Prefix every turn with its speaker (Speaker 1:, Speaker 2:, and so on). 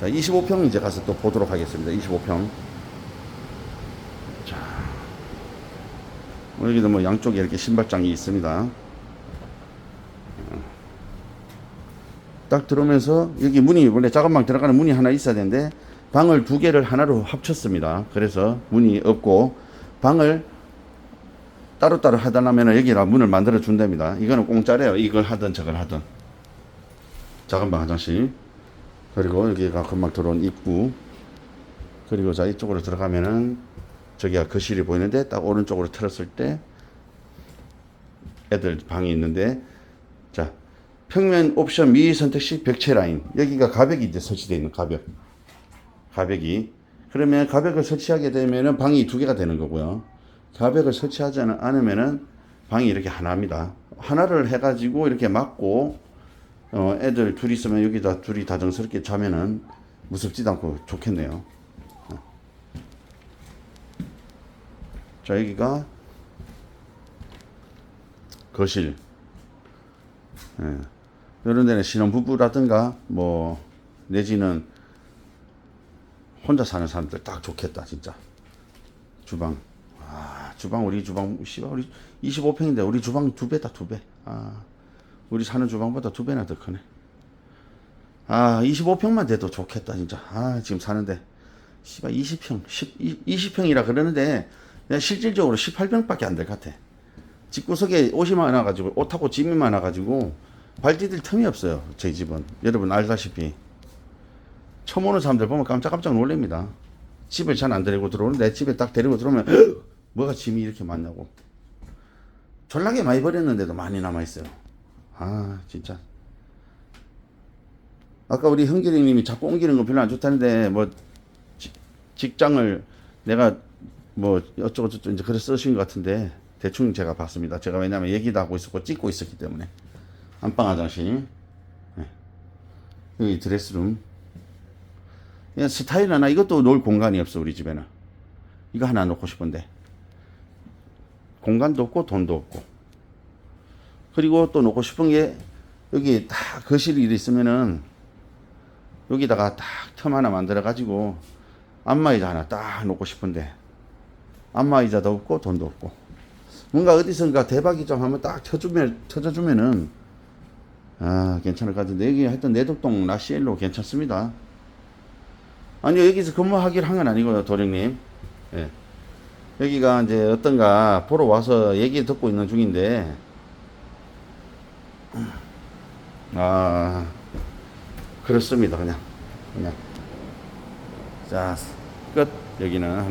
Speaker 1: 자, 25평 이제 가서 또 보도록 하겠습니다. 25평. 자. 여기도 뭐 양쪽에 이렇게 신발장이 있습니다. 딱 들어오면서 여기 문이 원래 작은 방 들어가는 문이 하나 있어야 되는데 방을 두 개를 하나로 합쳤습니다. 그래서 문이 없고 방을 따로따로 하다라면 여기다 문을 만들어 준답니다. 이거는 공짜래요. 이걸 하든 저걸 하든. 작은 방 화장실. 그리고 여기가 금방 들어온 입구. 그리고 자 이쪽으로 들어가면은 저기가 거실이 보이는데 딱 오른쪽으로 틀었을 때 애들 방이 있는데 자 평면 옵션 미 선택 시 벽체 라인. 여기가 가벽이 이제 설치되어 있는 가벽. 가벽이. 그러면 가벽을 설치하게 되면은 방이 두 개가 되는 거고요. 가벽을 설치하지 않- 않으면은 방이 이렇게 하나입니다. 하나를 해가지고 이렇게 막고 어, 애들 둘이 있으면 여기다 둘이 다정스럽게 자면은 무섭지도 않고 좋겠네요. 어. 자 여기가 거실. 예. 이런 데는 신혼부부라든가 뭐 내지는 혼자 사는 사람들 딱 좋겠다 진짜. 주방. 아 주방 우리 주방 씨발 우리 25평인데 우리 주방 두 배다 두배아 우리 사는 주방보다 두 배나 더 크네. 아 25평만 돼도 좋겠다 진짜. 아 지금 사는데. 씨발 20평 10, 20평이라 그러는데 내가 실질적으로 18평밖에 안 될 것 같아. 집구석에 옷이 많아가지고 옷하고 짐이 많아가지고 발 디딜 틈이 없어요 제 집은. 여러분 알다시피. 처음 오는 사람들 보면 깜짝깜짝 놀랍니다. 집을 잘안 데리고 들어오는 내 집에 딱 데리고 들어오면 뭐가 짐이 이렇게 많냐고. 졸라게 많이 버렸는데도 많이 남아있어요 아 진짜. 아까 우리 흥길이 님이 자꾸 옮기는 거 별로 안 좋다는데 뭐 지- 직장을 내가 뭐 어쩌고 저쩌고 이제 그래 쓰신 것 같은데 대충 제가 봤습니다. 제가 왜냐면 얘기도 하고 있었고 찍고 있었기 때문에. 안방 화장실. 네. 여기 드레스룸. 그냥 스타일 하나 이것도 놓을 공간이 없어 우리 집에는. 이거 하나 놓고 싶은데. 공간도 없고 돈도 없고 그리고 또 놓고 싶은 게 여기 다 거실이 있으면은 여기다가 딱틈 하나 만들어 가지고 안마의자 하나 딱 놓고 싶은데 안마의자도 없고 돈도 없고. 뭔가 어디선가 대박이 좀 한번 딱 쳐주면 쳐줘주면은 아 괜찮을 것 같은데. 여기 하여튼 내덕동 라시엘로 괜찮습니다. 아니요 여기서 근무하기로 한건 아니고요 도령님. 예. 여기가 이제 어떤가 보러 와서 얘기 듣고 있는 중인데 아 그렇습니다. 그냥 그냥. 자 끝. 여기는